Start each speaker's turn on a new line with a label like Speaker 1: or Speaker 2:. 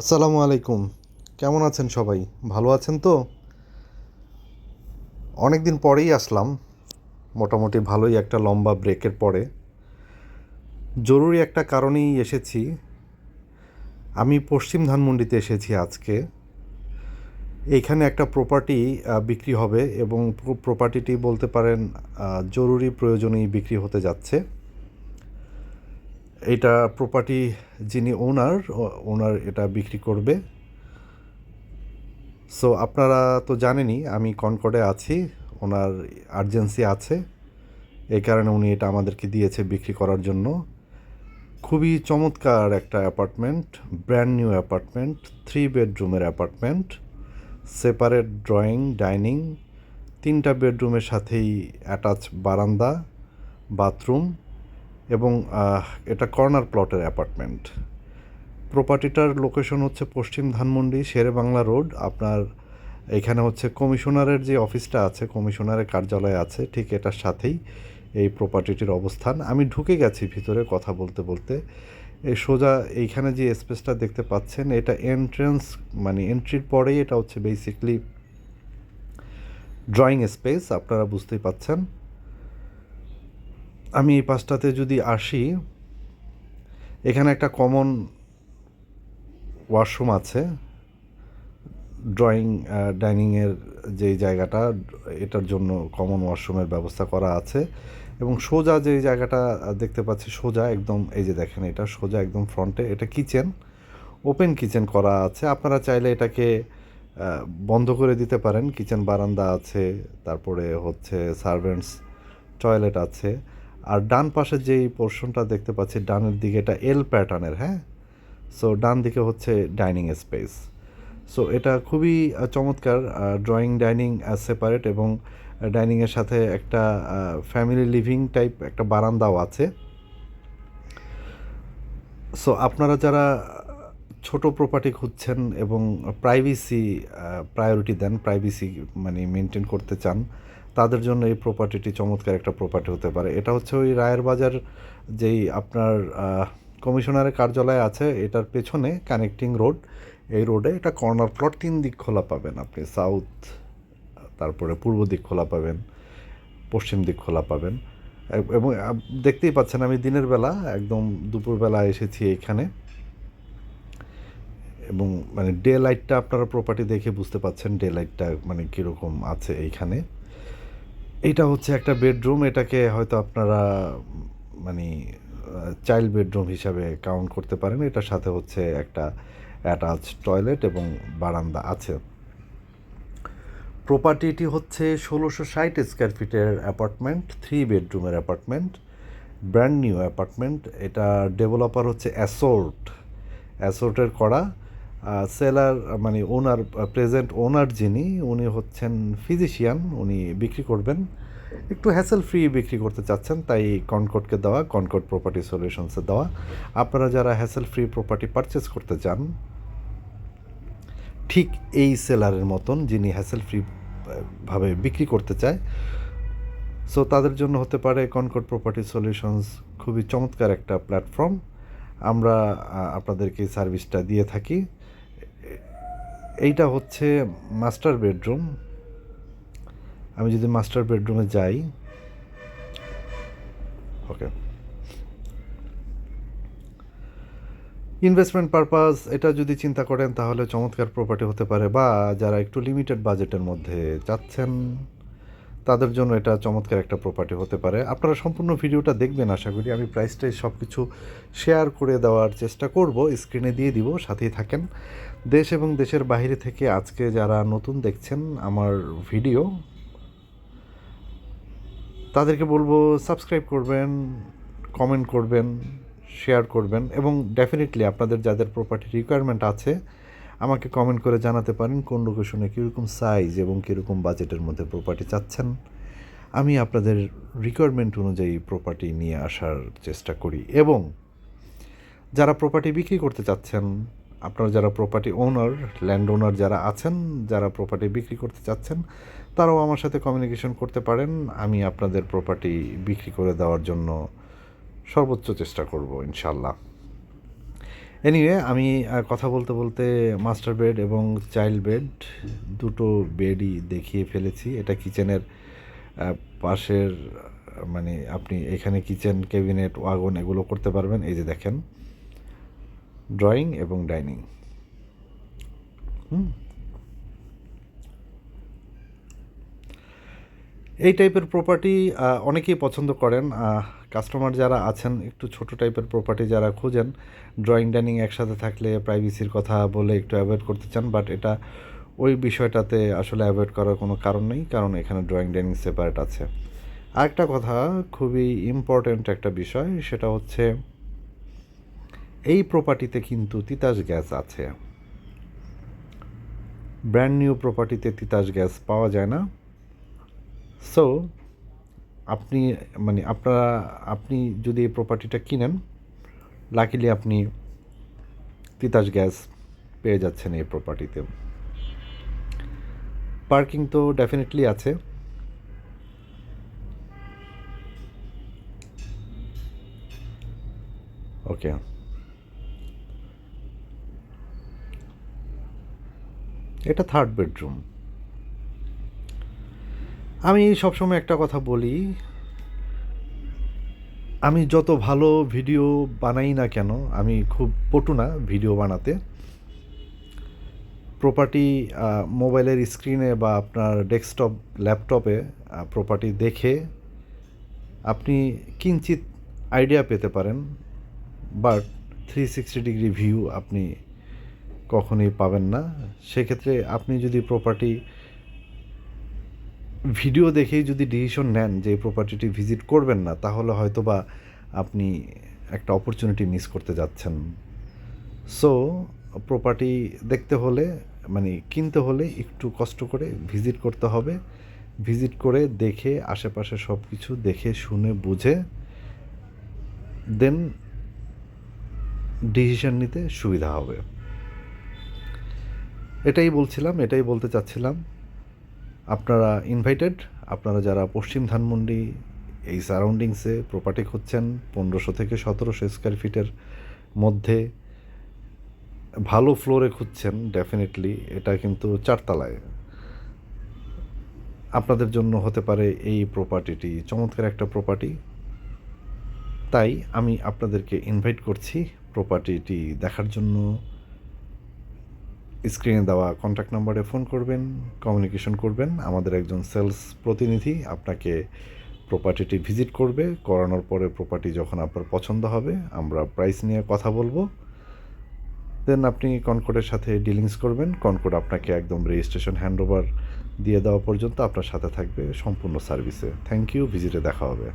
Speaker 1: আসসালামু আলাইকুম। কেমন আছেন সবাই? ভালো আছেন তো? অনেক দিন পরেই আসলাম। মোটামুটি ভালোই একটা লম্বা ব্রেকের পরে। জরুরি একটা কারণেই এসেছি। আমি পশ্চিম ধানমন্ডিতে এসেছি আজকে। এইখানে একটা প্রপার্টি বিক্রি হবে এবং প্রপার্টিটি বলতে পারেন জরুরি প্রয়োজনেই বিক্রি হতে যাচ্ছে। এটা প্রপার্টি যিনি ওনার ওনার এটা বিক্রি করবে। সো আপনারা তো জানেনই, আমি কনকর্ডে আছি, ওনার আর্জেন্সি আছে। এই কারণে উনি এটা আমাদেরকে দিয়েছে বিক্রি করার জন্য। খুবই চমৎকার একটা apartment brand new apartment three বেডরুমের অ্যাপার্টমেন্ট সেপারেট ড্রয়িং ডাইনিং তিনটা বেডরুমের সাথেই অ্যাটাচ বারান্দা বাথরুম এবং এটা কর্নার প্লটের অ্যাপার্টমেন্ট। প্রপার্টিটার লোকেশন হচ্ছে পশ্চিম ধানমন্ডি শেরে বাংলা রোড। আপনার এখানে হচ্ছে কমিশনারের যে অফিসটা আছে, কমিশনারের কার্যালয় আছে, ঠিক এটার সাথেই এই প্রপার্টিটির অবস্থান। আমি ঢুকে গেছি ভিতরে কথা বলতে বলতে। এই সোজা এইখানে যে স্পেসটা দেখতে পাচ্ছেন, এটা এন্ট্রেন্স মানে এন্ট্রির পরেই এটা হচ্ছে বেসিকলি ড্রয়িং স্পেস আপনারা বুঝতেই পাচ্ছেন। আমি এই পাশটাতে যদি আসি, এখানে একটা কমন ওয়াশরুম আছে ড্রয়িং ডাইনিংয়ের যে জায়গাটা, এটার জন্য কমন ওয়াশরুমের ব্যবস্থা করা আছে এবং সোজা যে জায়গাটা দেখতে পাচ্ছি, সোজা একদম, এই যে দেখেন এটা, সোজা একদম ফ্রন্টে এটা কিচেন ওপেন কিচেন করা আছে। আপনারা চাইলে এটাকে বন্ধ করে দিতে পারেন। কিচেন বারান্দা আছে, তারপরে হচ্ছে সার্ভেন্টস টয়লেট আছে। আর ডান পাশে যেই পোর্শনটা দেখতে পাচ্ছি, ডানের দিকে এটা এল প্যাটার্নের হ্যাঁ? সো ডান দিকে হচ্ছে ডাইনিং স্পেস সো এটা খুবই চমৎকার ড্রয়িং ডাইনিং সেপারেট এবং ডাইনিংয়ের সাথে একটা ফ্যামিলি লিভিং টাইপ একটা বারান্দাও আছে। সো আপনারা যারা ছোট প্রপার্টি খুঁজছেন এবং প্রাইভেসি প্রায়োরিটি দেন প্রাইভেসি মানে মেনটেন করতে চান তাদের জন্য এই প্রপার্টিটি চমৎকার একটা প্রপার্টি হতে পারে। এটা হচ্ছে ওই রায়ের বাজার যেই আপনার কমিশনারের কার্যালয় আছে, এটার পেছনে কানেক্টিং রোড এই রোডে এটা কর্নার প্লট তিন দিক খোলা পাবেন আপনি। সাউথ তারপরে পূর্ব দিক খোলা পাবেন, পশ্চিম দিক খোলা পাবেন। এবং দেখতেই পাচ্ছেন আমি দিনের বেলা, একদম দুপুরবেলা এসেছি এখানে এবং মানে ডে লাইটটা আপনারা প্রপার্টি দেখে বুঝতে পাচ্ছেন, ডে লাইটটা মানে কীরকম আছে এইখানে। এইটা হচ্ছে একটা বেডরুম, এটাকে হয়তো আপনারা মানে চাইল্ড বেডরুম হিসাবে কাউন্ট করতে পারেন। এটার সাথে হচ্ছে একটা অ্যাটাচ টয়লেট এবং বারান্দা আছে। প্রপার্টিটি হচ্ছে ষোলোশো ষাট স্কোয়ার ফিটের অ্যাপার্টমেন্ট, থ্রি বেডরুমের অ্যাপার্টমেন্ট, ব্র্যান্ড নিউ অ্যাপার্টমেন্ট। এটা ডেভেলপার হচ্ছে অ্যাসোর্ট, অ্যাসোর্টের করা সেলার মানে ওনার প্রেজেন্ট ওনার যিনি, উনি হচ্ছেন ফিজিশিয়ান উনি বিক্রি করবেন। একটু হ্যাসেল ফ্রি বিক্রি করতে চাচ্ছেন, তাই কনকর্ডকে দেওয়া কনকর্ড প্রপার্টি সলিউশনসে দেওয়া। আপনারা যারা হ্যাসেল ফ্রি প্রপার্টি পারচেস করতে চান, ঠিক এই সেলারের মতন যিনি হ্যাসেল ফ্রি ভাবে বিক্রি করতে চায় সো তাদের জন্য হতে পারে কনকর্ড প্রপার্টি সলিউশনস খুবই চমৎকার একটা প্ল্যাটফর্ম আমরা আপনাদেরকে সার্ভিসটা দিয়ে থাকি। এইটা হচ্ছে মাস্টার বেডরুম। আমি যদি মাস্টার বেডরুমে যাই, ওকে। ইনভেস্টমেন্ট পারপাস, এটা যদি চিন্তা করেন, তাহলে চমৎকার প্রপার্টি হতে পারে। বা যারা একটু লিমিটেড বাজেটের মধ্যে চাচ্ছেন তাদের জন্য এটা চমৎকার একটা প্রপার্টি হতে পারে। আপনারা সম্পূর্ণ ভিডিওটা দেখবেন, আশা করি। আমি প্রাইসটাই সব কিছু শেয়ার করে দেওয়ার চেষ্টা করব। স্ক্রিনে দিয়ে দিব, সাথেই থাকেন। দেশ এবং দেশের বাইরে থেকে আজকে যারা নতুন দেখছেন আমার ভিডিও, তাদেরকে বলব সাবস্ক্রাইব করবেন, কমেন্ট করবেন, শেয়ার করবেন এবং ডেফিনেটলি আপনাদের যাদের প্রপার্টি রিকোয়ারমেন্ট আছে, আমাকে কমেন্ট করে জানাতে পারেন কোন লোকেশনে কীরকম সাইজ এবং কীরকম বাজেটের মধ্যে প্রপার্টি চাচ্ছেন। আমি আপনাদের রিকোয়ারমেন্ট অনুযায়ী প্রপার্টি নিয়ে আসার চেষ্টা করি এবং যারা প্রপার্টি বিক্রি করতে চাচ্ছেন আপনারা যারা প্রপার্টি ওনার ল্যান্ড ওনার যারা আছেন, যারা প্রপার্টি বিক্রি করতে চাচ্ছেন, তারাও আমার সাথে কমিউনিকেশন করতে পারেন। আমি আপনাদের প্রপার্টি বিক্রি করে দেওয়ার জন্য সর্বোচ্চ চেষ্টা করব ইনশাল্লাহ এনিওয়ে আমি কথা বলতে বলতে মাস্টার বেড এবং চাইল্ড বেড দুটো বেডই দেখিয়ে ফেলেছি। এটা কিচেনের পাশের মানে আপনি এখানে কিচেন ক্যাবিনেট ওয়াগন এগুলো করতে পারবেন। এই যে দেখেন ড্রয়িং এবং ডাইনিং। এই টাইপের প্রপার্টি অনেকেই পছন্দ করেন। কাস্টমার যারা আছেন, একটু ছোট টাইপের প্রপার্টি যারা খুঁজেন ড্রয়িং ডাইনিং একসাথে থাকলে প্রাইভেসির কথা বলে একটু অ্যাভয়েড করতে চান বাট এটা ওই বিষয়টাতে আসলে অ্যাভয়েড করার কোনো কারণ নেই, কারণ এখানে ড্রয়িং ডাইনিং সেপারেট আছে। আরেকটা কথা, খুবই ইম্পর্ট্যান্ট একটা বিষয়, সেটা হচ্ছে এই প্রপার্টিতে কিন্তু তিতাস গ্যাস আছে। ব্র্যান্ড নিউ প্রপার্টিতে তিতাস গ্যাস পাওয়া যায় না। সো আপনি মানে আপনারা, আপনি যদি এই প্রপার্টিটা কিনেন লাকিলি আপনি তিতাস গ্যাস পেয়ে যাচ্ছেন এই প্রপার্টিতে পার্কিং তো ডেফিনেটলি আছে। ওকে এটা থার্ড বেডরুম আমি সবসময় একটা কথা বলি, আমি যত ভালো ভিডিও বানাই না কেন, আমি খুব পটু না ভিডিও বানাতে। প্রপার্টি মোবাইলের স্ক্রিনে বা আপনার ডেস্কটপ ল্যাপটপে প্রপার্টি দেখে আপনি কিঞ্চিত আইডিয়া পেতে পারেন but three sixty degree view আপনি কখনোই পাবেন না। সেক্ষেত্রে আপনি যদি প্রপার্টি ভিডিও দেখেই যদি ডিসিশন নেন যে প্রপার্টিটি ভিজিট করবেন না, তাহলে হয়তো বা আপনি একটা অপরচুনিটি মিস করতে যাচ্ছেন। সো প্রপার্টি দেখতে হলে মানে কিনতে হলে একটু কষ্ট করে ভিজিট করতে হবে। ভিজিট করে দেখে আশেপাশে সব কিছু দেখে, শুনে, বুঝে দেন ডিসিশন নিতে সুবিধা হবে। এটাই বলছিলাম, এটাই বলতে চাচ্ছিলাম। আপনারা ইনভাইটেড আপনারা যারা পশ্চিম ধানমন্ডি এই সারাউন্ডিংসে প্রপার্টি খুঁজছেন, পনেরোশো থেকে সতেরোশো স্কোয়ার ফিটের মধ্যে ভালো ফ্লোরে খুঁজছেন ডেফিনেটলি এটা কিন্তু চারতলায়। আপনাদের জন্য হতে পারে এই প্রপার্টিটি চমৎকার একটা প্রপার্টি তাই আমি আপনাদেরকে ইনভাইট করছি প্রপার্টিটি দেখার জন্য। স্ক্রিনে দেওয়া কন্ট্যাক্ট নাম্বারে ফোন করবেন কমিউনিকেশন করবেন। আমাদের একজন সেলস প্রতিনিধি আপনাকে প্রপার্টিটি ভিজিট করবে। করানোর পরে প্রপার্টি যখন আপনার পছন্দ হবে, আমরা প্রাইস নিয়ে কথা বলব। দেন আপনি কনকোডের সাথে ডিলিংস করবেন। কনকোড আপনাকে একদম রেজিস্ট্রেশন হ্যান্ডওভার দিয়ে দেওয়া পর্যন্ত আপনার সাথে থাকবে সম্পূর্ণ সার্ভিসে থ্যাংক ইউ ভিজিটে দেখা হবে।